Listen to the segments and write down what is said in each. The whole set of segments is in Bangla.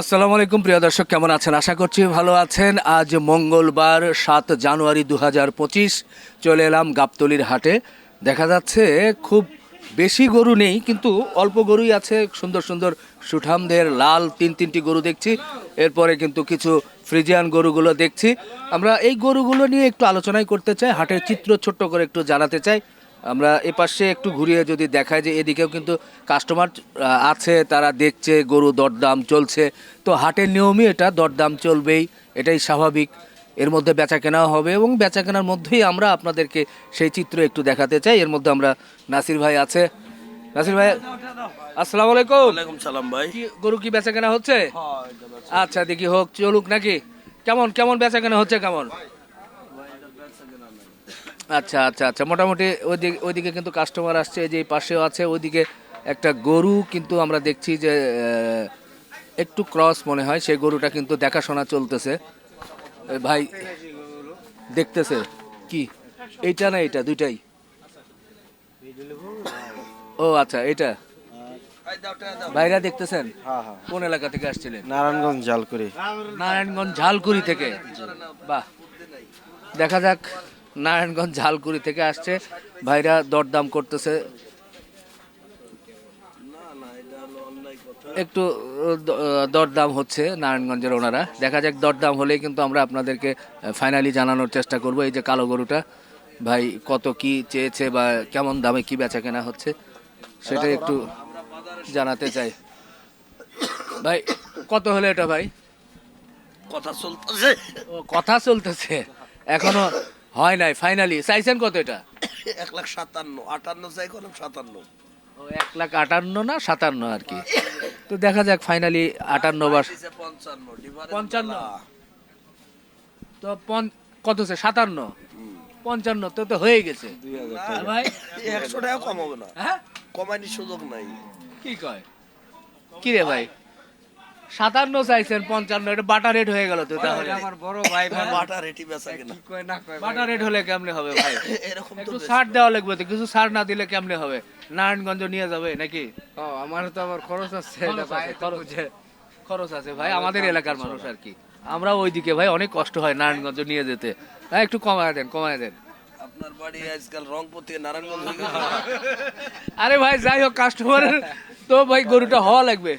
আসসালামু আলাইকুম, প্রিয় দর্শক, কেমন আছেন? আশা করছি ভালো আছেন। আজ মঙ্গলবার, সাত জানুয়ারি দু পঁচিশ, চলে এলাম গাবতলির হাটে। দেখা যাচ্ছে খুব বেশি গরু নেই, কিন্তু অল্প গরুই আছে। সুন্দর সুন্দর সুঠামদের লাল তিন তিনটি গরু দেখছি। এরপরে কিন্তু কিছু ফ্রিজিয়ান গরুগুলো দেখছি। আমরা এই গরুগুলো নিয়ে একটু আলোচনাই করতে চাই, হাটের চিত্র ছোট্ট করে একটু জানাতে চাই। আমরা এ পাশে একটু ঘুরিয়ে যদি দেখায় যে এদিকেও কিন্তু কাস্টমার আছে তারা দেখছে গরু দরদাম চলছে। তো হাটের নিয়মই এটা দরদাম চলবেই এটাই স্বাভাবিক। এর মধ্যে বেচা কেনাও হবে এবং বেচা কেনার মধ্যেই আমরা আপনাদেরকে সেই চিত্র একটু দেখাতে চাই। এর মধ্যে আমরা নাসির ভাই আছে। নাসির ভাই আসসালামু আলাইকুম। ওয়ালাইকুম সালাম ভাই। গরু কি বেচা কেনা হচ্ছে আচ্ছা দেখি হোক চলুক নাকি? কেমন কেমন বেচা কেনা হচ্ছে কেমন? আচ্ছা আচ্ছা আচ্ছা। মোটামুটি ওইদিকে ওইদিকে কিন্তু কাস্টমার আসছে যে পাশেও আছে ওইদিকে একটা গরু কিন্তু আমরা দেখছি যে একটু ক্রস মনে হয় সেই গরুটা কিন্তু দেখাশোনা চলতেছে। ভাই দেখতেছে? কি? এইটা না এইটা দুইটাই? ও আচ্ছা এটা ভাইরা দেখতেছেন? কোন এলাকা থেকে আসছিলেন? নারায়ণগঞ্জ ঝালকুড়ি। নারায়ণগঞ্জ ঝালকুড়ি থেকে। বাহ। দেখা যাক। নারায়ণগঞ্জ ঝালকুড়ি থেকে আসছে। ভাইরা দরদাম করতেছে। একটু দরদাম হচ্ছে নারায়ণগঞ্জের ওনারা। দেখা যাক দরদাম হলেই কিন্তু আমরা আপনাদেরকে ফাইনালি জানানোর চেষ্টা করব। এই যে কালো গরুটা ভাই কত কি চেয়েছে বা কেমন দামে কি বেচা কেনা হচ্ছে সেটা একটু জানাতে চাই। ভাই কত হলো এটা ভাই? কথা চলতেছে। কথা চলতেছে। এখনও হয় নাই ফাইনালি চাইছেন কত এটা? এক লাখ সাতান্ন আটান্ন চাই কোনো সাতান্ন। ও এক লাখ আটান্ন না সাতান্ন আর কি? তো দেখা যাক ফাইনালি আটান্ন বা পঞ্চান্ন পঞ্চান্ন? তো কত হচ্ছে? সাতান্ন? পঞ্চান্ন তো তো হয়ে গেছে। ভাই একশো টাকা কম হবে না। হ্যাঁ? কমানোর সুযোগ নাই। কি কয়? কি রে ভাই? সাতান্ন চাইছেন পঞ্চান্ন এটা বাটা রেট হয়ে গেল তো তাহলে। আমার বড় ভাই ভাই। বাটা রেটি বেচা কিনা। কয় না কয় বাটা রেট হলে কেমনে হবে ভাই? এরকম তো একটু ছাড় দেওয়া লাগবে তো কিছু ছাড় না দিলে কেমনে হবে? নারায়ণগঞ্জ নিয়ে যাবে নাকি? ও আমার তো আবার খরচ আছে এটা ভাই খরচ খরচ আছে ভাই আমাদের এলাকার মানুষ আর কি। আমরা ওইদিকে ভাই অনেক কষ্ট হয় নারায়ণগঞ্জ নিয়ে যেতে। হ্যাঁ একটু কমায় দেন কমায় দেন। আপনার বাড়ি আজকাল রংপুর থেকে নারায়ণগঞ্জ আরে ভাই যাই হোক কাস্টমারের তো ভাই গরুটা হওয়া লাগবে।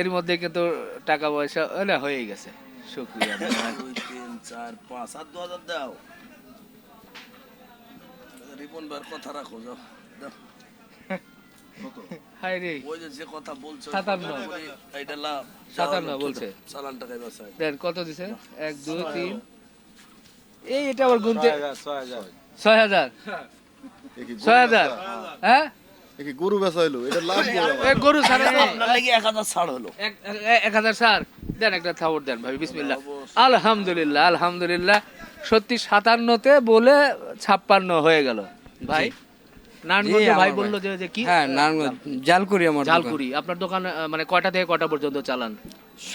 এর মধ্যে কিন্তু টাকা পয়সা না হয়ে গেছে। শুক্রিয়া দুই তিন চার পাঁচ আর দু হাজার দাও। রিপন ভাইয়ের কথা রাখো যাও দাও। হাই রে। ওই যে কথা বলছো সাতান্ন। এইটা লাভ। সাতান্ন বলছে। চালান টাকায় বেচায় দেন কত দিছে? এক দুই তিন। এই এটা আবার গুনতে ছয় হাজার ছয় হাজার। ছয় হাজার। হ্যাঁ? কি গরু বেচা হইল এটা লাভ এ গরু ছাড়া আপনার লাগি ছাড় হলো দেন একটা থাবর দেন ভাই বিসমিল্লাহ। আলহামদুলিল্লাহ আলহামদুলিল্লাহ। সত্যি সাতান্নতে বলে ছাপ্পান্ন হয়ে গেল। ভাই নারায়ণগঞ্জ ভাই বলল যে যে কি? হ্যাঁ নারায়ণগঞ্জ জালকুড়ি আমার। আপনার দোকান মানে কয়টা থেকে কয়টা পর্যন্ত চালান?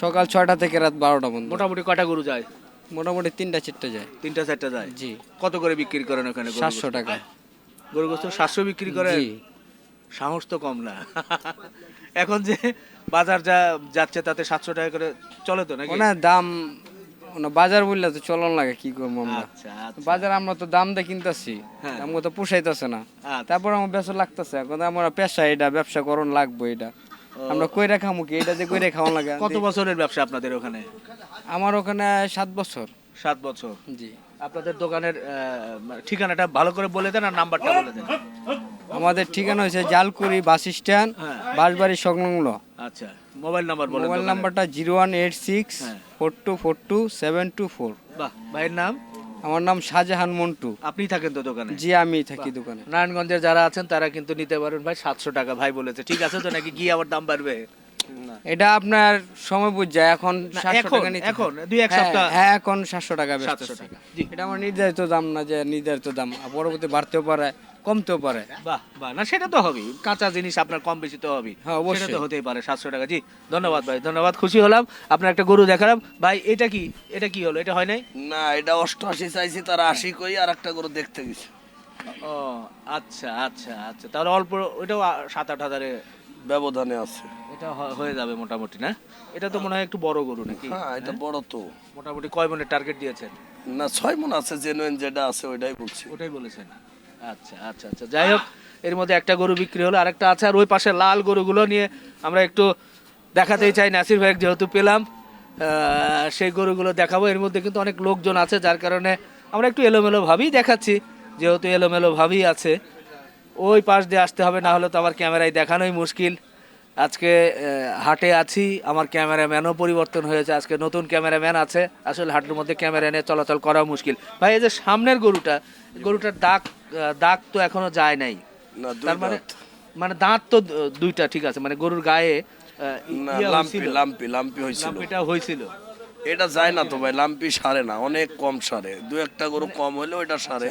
সকাল ছয়টা থেকে রাত বারোটা পর্যন্ত। মোটামুটি কয়টা গরু যায়? মোটামুটি তিনটা চারটে যায়। তিনটা চারটা যায়? জি। কত করে বিক্রি করেন ওখানে সাতশো? টাকা। গরু গোস্ত সাতশো বিক্রি করেন? জি। সাহস তো কম না। এখন যে বাজার যা যাচ্ছে তাতে সাতশো টাকা করে চলে তো নাকি? ওনার দাম বাজার বললে তো চলন লাগে কি করব আমরা? আচ্ছা আচ্ছা। বাজার আমরা তো দাম দিয়ে কিনতেছি হ্যাঁ। আমাকে তো পোষাইতেছে না। আচ্ছা। তারপর আমার বেসর লাগতেছে এখন আমরা পেশা এটা ব্যবসা করণ লাগবে এটা। আমরা কইরা খামু কি এটা যে কইরা খাওয়ান লাগে। কত বছরের ব্যবসা আপনাদের ওখানে? আমার ওখানে সাত বছর। সাত বছর। জি। আপনাদের দোকানের ঠিকানাটা ভালো করে বলে দেন আর নাম্বারটা বলে দেন। আমাদের ঠিকানা হয়েছে জালকুড়ি বাস স্ট্যান্ড হ্যাঁ। বাসবাড়ি সংলগ্ন। আচ্ছা মোবাইল নাম্বার বলেন মোবাইল নাম্বারটা জিরো ওয়ান এইট সিক্স হ্যাঁ। Four two four two seven two four. বাহ ভাইয়ের নাম? আমার নাম শাহজাহান মন্টু। আপনি থাকেন তো দোকানে? জি আমি থাকি দোকানে। নারায়ণগঞ্জের যারা আছেন তারা কিন্তু নিতে পারেন। ভাই সাতশো টাকা ভাই বলেছে। ঠিক আছে তো নাকি গিয়ে আবার দাম বাড়বে? এটা আপনার সময় বুঝ যায় এখন সাতশো টাকা এখন, দুই এক হ্যাঁ, সপ্তাহ। হ্যাঁ এখন সাতশো টাকা সাতশো টাকা এটা আমার নির্ধারিত দাম না যে নির্ধারিত দাম পরবর্তী বাড়তেও পারে কমতেও পারে। বাহ বাহ না সেটা তো হবেই। কাঁচা জিনিস আপনার কম বেশি তো হবেই। হ্যাঁ, অবশ্যই। তো হতেই পারে সাতশো টাকা জি ধন্যবাদ ভাই ধন্যবাদ খুশি হলাম। আপনার একটা গরু দেখালাম। ভাই এটা কি? এটা কি হলো? এটা হয় নাই? না এটা অষ্টআশি চাইছি তারা আশি কই আর একটা গরু দেখতে গেছে। ও আচ্ছা আচ্ছা আচ্ছা। তাহলে অল্প ওইটাও সাত আট হাজারে ব্যবধানে আছে। এটা হয়ে যাবে মোটামুটি না? এটা তো মনে হয় একটু বড় গরু নাকি? হ্যাঁ এটা বড় তো। মোটামুটি কয় মনের টার্গেট দিয়েছেন? না ছয় মন আছে জেনুইন যেটা আছে ওইটাই বলছি। ওটাই বলেছেন। আচ্ছা আচ্ছা আচ্ছা। যাই হোক এর মধ্যে একটা গরু বিক্রি হলো আরেকটা আছে আর ওই পাশে লাল গরুগুলো নিয়ে আমরা একটু দেখাতেই চাই নাসির ভাই যেহেতু পেলাম সেই গরুগুলো দেখাবো। এর মধ্যে কিন্তু অনেক লোকজন আছে যার কারণে আমরা একটু এলোমেলো ভাবেই দেখাচ্ছি যেহেতু এলোমেলো ভাবেই আছে। ওই পাশ দিয়ে আসতে হবে না হলে তো আমার ক্যামেরায় দেখানোই মুশকিল। আজকে হাটে আছি আমার ক্যামেরাম্যানও পরিবর্তন হয়েছে আজকে নতুন ক্যামেরাম্যান আছে আসলে হাটের মধ্যে ক্যামেরা নিয়ে চলাচল করা মুশকিল। ভাই এই যে সামনের গরুটা গরুটার দাগ দাগ তো এখনও যায় নাই। তার মানে মানে দাঁত তো দুইটা ঠিক আছে মানে গরুর গায়ে লাম্পি হয়েছিল। লাম্পি লাম্পি হয়েছিল। লাম্পিটা হয়েছিল। এটা যায় না তো ভাই লাম্পি সারে না অনেক কম সারে। দু একটা গরু কম হলেও এটা সারে।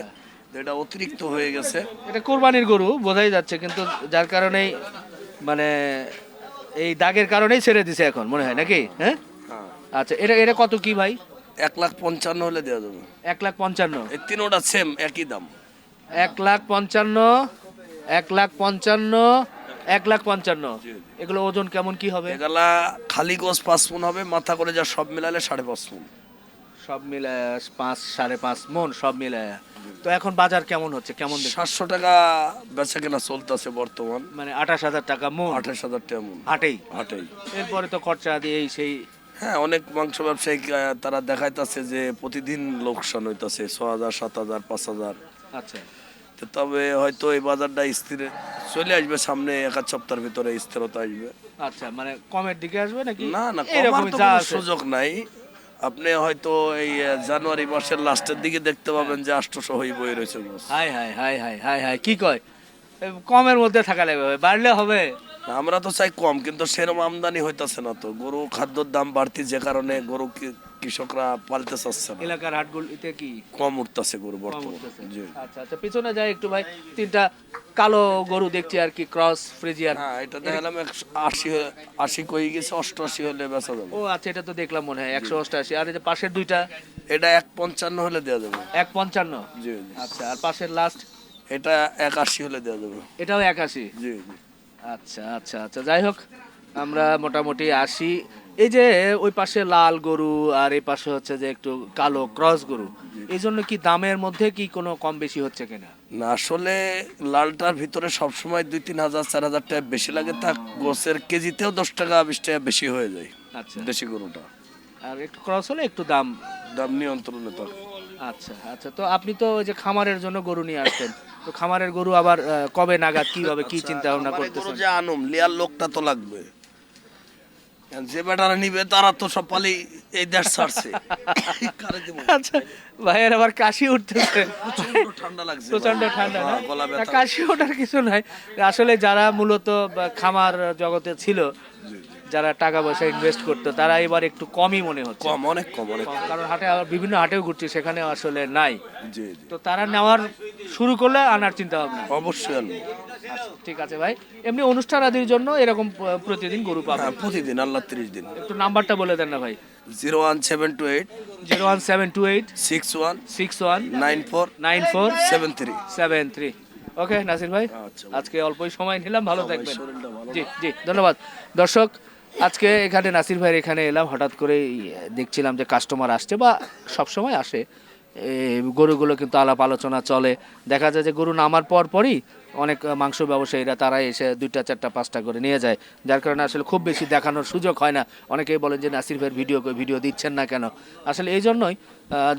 তো এটা অতিরিক্ত হয়ে গেছে। এটা কোরবানির গরু বোঝাই যাচ্ছে কিন্তু যার কারণেই মানে এই দাগের কারণেই ছেড়ে দিছে এখন মনে হয় নাকি? হ্যাঁ? হ্যাঁ। আচ্ছা এটা এটা কত কি ভাই? এক লাখ পঞ্চান্ন হলে দেওয়া যাবে। এক লাখ পঞ্চান্ন। এই তিনোটা সেম একই দাম। এক লাখ পঞ্চান্ন এক লাখ পঞ্চান্ন এক লাখ পঞ্চান্ন। এগুলো ওজন কেমন কি হবে? এগুলা খালি গোস পাঁচ মন হবে মাথা করে যা সব মিলালে সাড়ে পাঁচ মন। সব মিলে পাঁচ সাড়ে পাঁচ মন সব মিলে। তো এখন বাজার কেমন হচ্ছে? কেমন সাতশো টাকা বেচা কেনা চলতেছে বর্তমান। মানে আঠাশ হাজার টাকা মন? আঠাশ হাজার টাকা মন। হাটেই হাটেই এরপরে তো খরচা দিয়ে সেই হ্যাঁ অনেক মাংস ব্যবসায়ী তারা দেখাইতেছে যে প্রতিদিন লোকসান হইতাছে ছ হাজার সাত হাজার পাঁচ হাজার। আচ্ছা। তো তবে হয়তো এই বাজারটা স্থির চলে আসবে সামনে এক আধ সপ্তাহের ভিতরে স্থিরতা আসবে। আচ্ছা মানে কমের দিকে আসবে নাকি? না না কমার তো সুযোগ নাই। আপনি হয়তো এই জানুয়ারি মাসের লাস্টের দিকে দেখতে পাবেন যে আষ্টশো হয়ে বই রয়েছে। Hi hi hi hi hi hi, কি কয় কমের মধ্যে থাকা লাগবে, বাড়লে হবে আমরা তো চাই কম কিন্তু সেরকম আমদানি হইতেছে না তো। গরু খাদ্যর দাম বাড়তি যে কারণে গরু কৃষকরা পালতে চাচ্ছে না। এলাকার হাটগুলিতে কি? কম উঠতেছে গরু বর্তমানে। আচ্ছা আচ্ছা পিছনে যাই একটু ভাই তিনটা কালো গরু দেখছি আর কি ক্রস ফ্রিজিয়ান। হ্যাঁ এটা দেখালাম একশো আশি আশি কই গেছে অষ্টআশি হলে বেচা যাবে। ও আচ্ছা এটা তো দেখলাম মনে হয় একশো অষ্টাশি আর এই যে পাশের দুইটা? এটা এক পঞ্চান্ন হলে দেওয়া যাবে। এক পঞ্চান্ন? জি আচ্ছা আর পাশের লাস্ট এটা এক আশি হলে দেওয়া যাবে। এটাও একাশি জি জি। আচ্ছা আচ্ছা আচ্ছা। যাই হোক আমরা মোটামুটি আসি। এই যে ওই পাশে লাল গরু আর এই পাশে হচ্ছে যে একটু কালো ক্রস গরু এই জন্য কি দামের মধ্যে কি কোনো কম বেশি হচ্ছে কিনা? না আসলে লালটার ভিতরে সবসময় দুই তিন হাজার চার হাজার টাকা বেশি লাগে। তা গোছের কেজিতেও দশ টাকা বিশ টাকা বেশি হয়ে যায় আচ্ছা। দেশি গরুটা। আর একটু ক্রস হলে একটু দাম দাম নিয়ন্ত্রণে থাকে। আচ্ছা আচ্ছা। তো আপনি তো ওই যে খামারের জন্য গরু নিয়ে আসতেন। তো খামারের গরু আবার কবে নাগাদ কীভাবে কি চিন্তা ভাবনা করতেছেন? যে আনুম লিয়ার লোকটা তো লাগবে। যে বেটারা নিবে তারা তো সব পালি এই দেশ ছাড়ছে? আচ্ছা ভাইয়ের আবার কাশি উঠতেছে। ঠান্ডা লাগছে। প্রচণ্ড ঠান্ডা না? কাশি ওঠার কিছু নাই। আসলে যারা মূলত খামার জগতে ছিল যারা টাকা পয়সা ইনভেস্ট করতো তারা এবার একটু কমই মনে হচ্ছে। কম অনেক কম অনেক কারণ হাটে আবার বিভিন্ন হাটেও ঘুরছি সেখানে আসলে নাই। তো তারা নেওয়ার শুরু করলে আনার চিন্তা ভাবনা অবশ্যই ঠিক আছে ভাই। এমনি অনুষ্ঠান আদির জন্য এরকম প্রতিদিন গরু পাবেন? হ্যাঁ প্রতিদিন আল্লাহ তিরিশ দিন। একটু নাম্বারটা বলে দেন না ভাই। Zero one seven two eight zero one seven two eight six one six one nine four nine four seven three. Seven three. Okay Nasir ভাই আচ্ছা। আজকে অল্পই সময় নিলাম ভালো থাকবেন। জি জি ধন্যবাদ। দর্শক আজকে এখানে নাসির ভাইয়ের এখানে এলাম হঠাৎ করে দেখছিলাম যে কাস্টমার আসছে বা সব সময় আসে। গরুগুলো কিন্তু আলাপ আলোচনা চলে। দেখা যায় যে গরু নামার পর পরই অনেক মাংস ব্যবসায়ীরা তারা এসে দুইটা, চারটা, পাঁচটা করে নিয়ে যায়। যার কারণে আসলে খুব বেশি দেখানোর সুযোগ হয় না। অনেকেই বলেন যে, নাসির ভাইয়ের ভিডিও ভিডিও দিচ্ছেন না কেন? আসলে এই জন্যই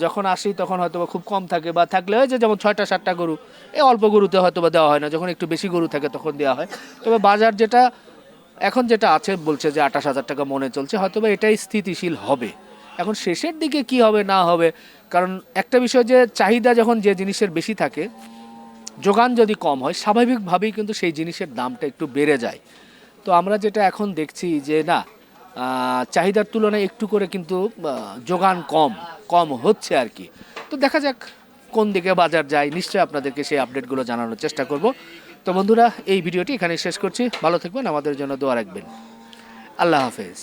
যখন আসি তখন হয়তো খুব কম থাকে বা থাকলে হয় যে যেমন ছয়টা, সাতটা গরু, এই অল্প গরুতে হয়তো বা দেওয়া হয় না। যখন একটু বেশি গরু থাকে তখন দেওয়া হয়। তবে বাজার যেটা, এখন যেটা আছে বলছে যে, আঠাশ হাজার টাকা মনে চলছে হয়তো বা এটাই স্থিতিশীল হবে। এখন শেষের দিকে কি হবে, না হবে কারণ একটা বিষয় যে চাহিদা যখন যে জিনিসের বেশি থাকে, যোগান যদি কম হয়, স্বাভাবিকভাবেই কিন্তু সেই জিনিসের দামটা একটু বেড়ে যায়। তো আমরা যেটা এখন দেখছি যে না চাহিদার তুলনায় একটু করে কিন্তু যোগান কম কম হচ্ছে আর কি। তো দেখা যাক কোন দিকে বাজার যায়, নিশ্চয়ই আপনাদেরকে সেই আপডেটগুলো জানানোর চেষ্টা করব। তো বন্ধুরা, এই ভিডিওটি এখানে শেষ করছি। ভালো থাকবেন, আমাদের জন্য দোয়া রাখবেন। আল্লাহ হাফেজ।